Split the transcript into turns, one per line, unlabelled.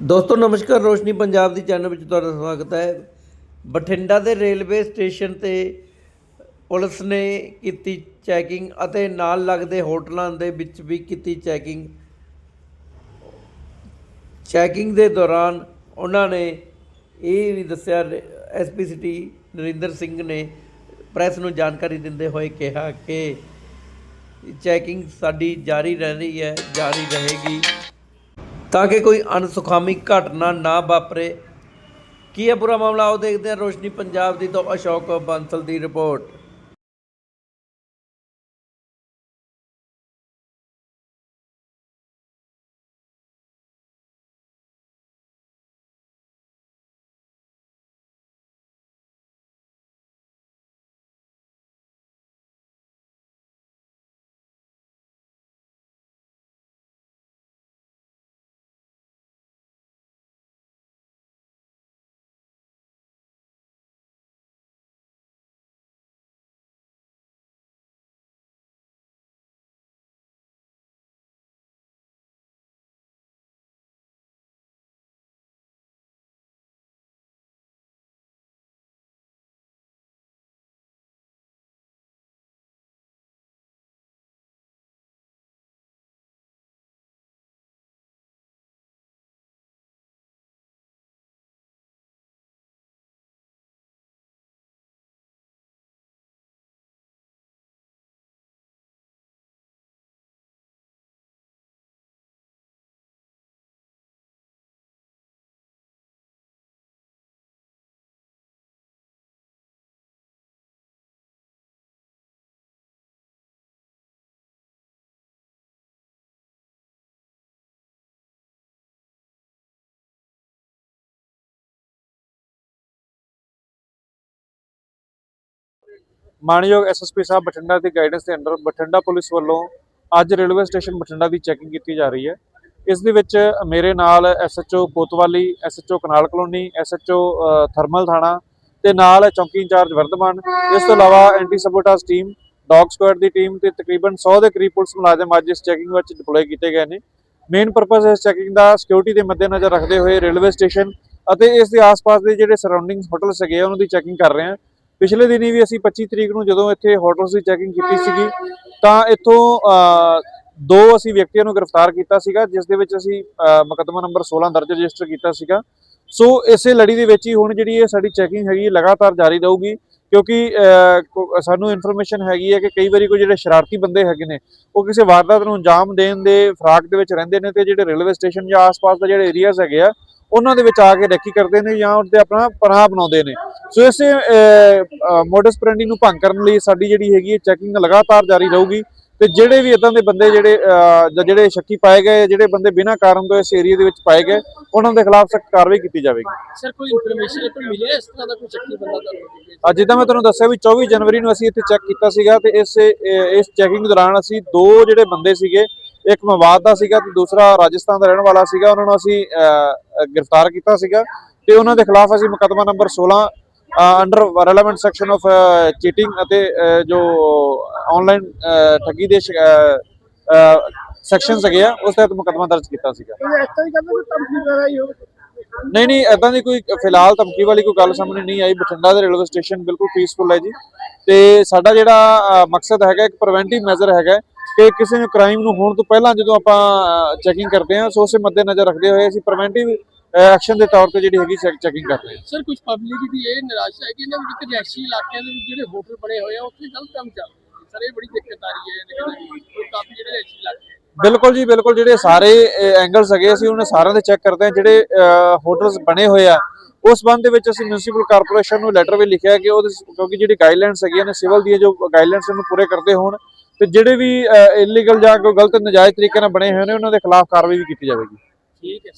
ਦੋਸਤੋ, ਨਮਸਕਾਰ, ਰੋਸ਼ਨੀ ਪੰਜਾਬ ਦੀ ਚੈਨਲ ਵਿੱਚ ਤੁਹਾਡਾ ਸਵਾਗਤ ਹੈ। ਬਠਿੰਡਾ ਦੇ ਰੇਲਵੇ ਸਟੇਸ਼ਨ ਤੇ ਪੁਲਿਸ ਨੇ ਕੀਤੀ ਚੈਕਿੰਗ ਅਤੇ ਨਾਲ ਲੱਗਦੇ ਹੋਟਲਾਂ ਦੇ ਵਿੱਚ ਵੀ ਕੀਤੀ ਚੈਕਿੰਗ ਚੈਕਿੰਗ ਦੇ ਦੌਰਾਨ ਉਹਨਾਂ ਨੇ ਇਹ ਵੀ ਦੱਸਿਆ ਐਸਪੀ ਸਿਟੀ ਨਰਿੰਦਰ ਸਿੰਘ ਨੇ ਪ੍ਰੈਸ ਨੂੰ ਜਾਣਕਾਰੀ ਦਿੰਦੇ ਹੋਏ ਕਿਹਾ ਕਿ ਚੈਕਿੰਗ ਸਾਡੀ ਜਾਰੀ ਰਹਿ ਰਹੀ ਹੈ, ਜਾਰੀ ਰਹੇਗੀ। ਤਾਂ ਕਿ ਕੋਈ ਅਨਸੁਖਾਮੀ ਘਟਨਾ ਨਾ ਵਾਪਰੇ। ਕੀ ਹੈ ਪੂਰਾ ਮਾਮਲਾ ਆਓ ਦੇਖਦੇ ਹਾਂ ਰੋਸ਼ਨੀ ਪੰਜਾਬ ਦੀ ਤੋਂ ਅਸ਼ੋਕ ਬੰਸਲ ਦੀ ਰਿਪੋਰਟ।
ਮਾਨਯੋਗ ਐਸਐਸਪੀ ਸਾਹਿਬ ਬਠਿੰਡਾ ਦੀ ਗਾਈਡੈਂਸ ਦੇ ਅੰਡਰ ਬਠਿੰਡਾ ਪੁਲਿਸ ਵੱਲੋਂ ਅੱਜ ਰੇਲਵੇ ਸਟੇਸ਼ਨ ਬਠਿੰਡਾ ਦੀ ਚੈਕਿੰਗ ਕੀਤੀ ਜਾ ਰਹੀ ਹੈ। ਇਸ ਦੇ ਵਿੱਚ ਮੇਰੇ ਨਾਲ SHO Kotwali, SHO canal colony, SHO thermal ਥਾਣਾ ਤੇ ਨਾਲ ਚੌਂਕੀ ਇੰਚਾਰਜ ਵਰਧਮਾਨ। ਇਸ ਤੋਂ ਇਲਾਵਾ anti sabotage team, dog squad ਦੀ ਟੀਮ ਤੇ ਤਕਰੀਬਨ 100 ਦੇ ਕਰੀਬ ਪੁਲਿਸ ਮੁਲਾਜ਼ਮ ਅੱਜ ਇਸ ਚੈਕਿੰਗ ਵਿੱਚ ਡਿਪਲੋਏ ਕੀਤੇ ਗਏ ਨੇ। ਮੇਨ ਪਰਪਸ ਇਸ ਚੈਕਿੰਗ ਦਾ ਸਿਕਿਉਰਿਟੀ ਦੇ ਮੱਦੇਨਜ਼ਰ ਰੱਖਦੇ ਹੋਏ ਰੇਲਵੇ ਸਟੇਸ਼ਨ ਅਤੇ ਇਸ ਦੇ ਆਸ-ਪਾਸ ਦੇ ਜਿਹੜੇ ਸਰਾਊਂਡਿੰਗਸ ਹੋਟਲ ਹੈਗੇ ਆ, ਉਹਨਾਂ ਦੀ ਚੈਕਿੰਗ ਕਰ ਰਹੇ ਹਾਂ। ਪਿਛਲੇ ਦਿਨੀ ਵੀ ਅਸੀਂ 25 ਤਰੀਕ ਨੂੰ ਜਦੋਂ ਇੱਥੇ ਹੋਟਲਸ ਦੀ ਚੈਕਿੰਗ ਕੀਤੀ ਸੀਗੀ ਤਾਂ ਇੱਥੋਂ ਦੋ ਅਸੀਂ ਵਿਅਕਤੀਆਂ ਨੂੰ ਗ੍ਰਿਫਤਾਰ ਕੀਤਾ ਸੀਗਾ ਜਿਸ ਦੇ ਵਿੱਚ ਅਸੀਂ ਮੁਕੱਦਮਾ ਨੰਬਰ 16 ਦਰਜ ਰਜਿਸਟਰ ਕੀਤਾ ਸੀਗਾ। ਸੋ ਇਸੇ ਲੜੀ ਦੇ ਵਿੱਚ ਹੀ ਹੁਣ ਜਿਹੜੀ ਇਹ ਸਾਡੀ ਚੈਕਿੰਗ ਹੈਗੀ ਲਗਾਤਾਰ ਜਾਰੀ ਰਹੂਗੀ ਕਿਉਂਕਿ ਸਾਨੂੰ ਇਨਫੋਰਮੇਸ਼ਨ ਹੈਗੀ ਹੈ ਕਿ ਕਈ ਵਾਰੀ ਕੋਈ ਜਿਹੜੇ ਸ਼ਰਾਰਤੀ ਬੰਦੇ ਹੈਗੇ ਨੇ ਉਹ ਕਿਸੇ ਵਾਰਦਾਤ ਨੂੰ ਅੰਜਾਮ ਦੇਣ ਦੇ ਫਰਾਕ ਦੇ ਵਿੱਚ ਰਹਿੰਦੇ ਨੇ ਤੇ ਜਿਹੜੇ ਰੇਲਵੇ ਸਟੇਸ਼ਨ ਜਾਂ ਆਸ-ਪਾਸ ਦੇ ਜਿਹੜੇ ਏਰੀਆਜ਼ ਹੈਗੇ ਆ ਉਹਨਾਂ ਦੇ ਵਿੱਚ ਆ ਕੇ ਰੈਕੀ ਕਰਦੇ ਨੇ ਜਾਂ ਉੱਤੇ ਆਪਣਾ ਪਨਾਹ ਬਣਾਉਂਦੇ ਨੇ। ਸੋ ਇਸੇ ਮੋਡਸ ਪ੍ਰੈਂਡੀ ਨੂੰ ਭੰਗ ਕਰਨ ਲਈ ਸਾਡੀ ਜਿਹੜੀ ਹੈਗੀ ਹੈ ਚੈਕਿੰਗ ਲਗਾਤਾਰ ਜਾਰੀ ਰਹੂਗੀ ਤੇ ਜਿਹੜੇ ਵੀ ਇਦਾਂ ਦੇ ਬੰਦੇ ਜਿਹੜੇ ਜਿਹੜੇ ਸ਼ੱਕੀ ਪਾਏ ਗਏ ਜਿਹੜੇ ਬੰਦੇ ਬਿਨਾਂ ਕਾਰਨ ਤੋਂ ਇਸ ਏਰੀਆ ਦੇ ਵਿੱਚ ਪਾਏ ਗਏ ਉਹਨਾਂ ਦੇ ਖਿਲਾਫ ਸਖਤ ਕਾਰਵਾਈ ਕੀਤੀ ਜਾਵੇਗੀ।
ਸਰ ਕੋਈ ਇਨਫੋਰਮੇਸ਼ਨ ਕੋਈ ਮਿਲਿਆ ਇਸ ਤਰ੍ਹਾਂ ਦਾ ਕੋਈ ਚੱਕੀ ਬੰਦਾ ਤੁਹਾਨੂੰ
ਅੱਜ ਜਿੱਦਾਂ ਮੈਂ ਤੁਹਾਨੂੰ ਦੱਸਿਆ ਵੀ 24 ਜਨਵਰੀ ਨੂੰ ਅਸੀਂ ਇੱਥੇ ਚੈੱਕ ਕੀਤਾ ਸੀਗਾ ਤੇ ਇਸ ਇਸ ਚੈਕਿੰਗ ਦੌਰਾਨ ਅਸੀਂ ਦੋ ਜਿਹੜੇ ਬੰਦੇ ਸੀਗੇ ਇੱਕ ਮਵਾਦ ਦਾ ਸੀਗਾ ਤੇ ਦੂਸਰਾ ਰਾਜਸਥਾਨ ਦਾ ਰਹਿਣ ਵਾਲਾ ਸੀਗਾ ਉਹਨਾਂ ਨੂੰ ਅਸੀਂ ਗ੍ਰਿਫਤਾਰ ਕੀਤਾ ਸੀਗਾ ਤੇ ਉਹਨਾਂ ਦੇ ਖਿਲਾਫ ਅਸੀਂ ਮੁਕੱਦਮਾ number 16 under relevant section of cheating ਅਤੇ ਜੋ ਆਨਲਾਈਨ ਠੱਗੀ ਦੇ ਸੈਕਸ਼ਨਸ ਹੈਗੇ ਆ ਉਸ ਤਹਿਤ ਮੁਕੱਦਮਾ ਦਰਜ ਕੀਤਾ ਸੀਗਾ। ਨਹੀਂ ਨਹੀਂ ਐਦਾਂ ਦੀ ਕੋਈ ਫਿਲਹਾਲ ਧਮਕੀ ਵਾਲੀ ਕੋਈ ਗੱਲ ਸਾਹਮਣੇ ਨਹੀਂ ਆਈ। ਬਠਿੰਡਾ ਦੇ ਰੇਲਵੇ ਸਟੇਸ਼ਨ ਬਿਲਕੁਲ ਪੀਸਫੁਲ ਹੈ ਜੀ। ਤੇ ਸਾਡਾ ਜਿਹੜਾ ਮਕਸਦ ਹੈਗਾ ਇੱਕ ਪ੍ਰੀਵੈਂਟਿਵ ਮੈਜ਼ਰ ਹੈਗਾ ਕਿ ਕਿਸੇ ਨੂੰ ਕ੍ਰਾਈਮ ਨੂੰ ਹੋਣ ਤੋਂ ਪਹਿਲਾਂ ਜਦੋਂ ਆਪਾਂ ਚੈਕਿੰਗ ਕਰਦੇ ਹਾਂ ਸੋ ਉਸੇ ਮੱਦੇਨਜ਼ਰ ਰੱਖਦੇ ਹੋਏ ਅਸੀਂ ਪ੍ਰੀਵੈਂਟਿਵ ਐਕਸ਼ਨ ਦੇ ਤੌਰ ਤੇ ਜਿਹੜੀ ਹੈਗੀ ਚੈਕਿੰਗ ਕਰਦੇ ਹਾਂ।
ਸਰ ਕੁਝ ਪਬਲਿਕ ਦੀ ਇਹ ਨਿਰਾਸ਼ਾ ਹੈ ਕਿ ਇਹਨਾਂ ਵਿੱਚ ਰਿਹਾਇਸ਼ੀ ਇਲਾਕਿਆਂ ਦੇ ਵਿੱਚ ਜਿਹੜੇ ਹੋਟਲ ਬਣੇ ਹੋਏ ਆ ਉੱਥੇ ਗਲਤ ਕੰਮ ਚੱਲ ਰਿਹਾ ਸਰ ਇਹ ਬੜੀ ਦਿੱਕਤ ਆ ਰਹੀ ਹੈ ਕਾਫੀ ਜਿਹੜੇ ਰਿਹਾਇਸ਼ੀ ਇਲਾਕੇ।
ਬਿਲਕੁਲ ਜੀ ਬਿਲਕੁਲ ਜਿਹੜੇ ਸਾਰੇ ਐਂਗਲਸ ਹੈਗੇ ਅਸੀਂ ਉਹਨਾਂ ਸਾਰਿਆਂ ਦੇ ਚੈੱਕ ਕਰਦੇ ਹਾਂ। ਜਿਹੜੇ ਹੋਟਲਸ ਬਣੇ ਹੋਏ ਆ ਉਸ ਸੰਬੰਧ ਦੇ ਵਿੱਚ ਅਸੀਂ ਮਿਊਨਿਸਪਲ ਕਾਰਪੋਰੇਸ਼ਨ ਨੂੰ ਲੈਟਰ ਵੀ ਲਿਖਿਆ ਕਿ ਉਹਦੇ ਕਿਉਂਕਿ ਜਿਹੜੀ ਗਾਈਡਲਾਈਨਸ ਹੈਗੀਆਂ ਨੇ ਸਿਵਲ ਦੀਆਂ ਜੋ ਗਾਈਡਲਾਈਨਸ ਨੂੰ ਪੂਰੇ ਕਰਦੇ ਹੋਣ। ਤੇ ਜਿਹੜੇ ਵੀ ਇਲੀਗਲ ਜਾਂ ਕੋਈ ਗਲਤ ਨਜਾਇਜ਼ ਤਰੀਕੇ ਨਾਲ ਬਣੇ ਹੋਏ ਨੇ, ਉਹਨਾਂ ਦੇ ਖਿਲਾਫ ਕਾਰਵਾਈ ਵੀ ਕੀਤੀ ਜਾਵੇਗੀ।
ਠੀਕ ਹੈ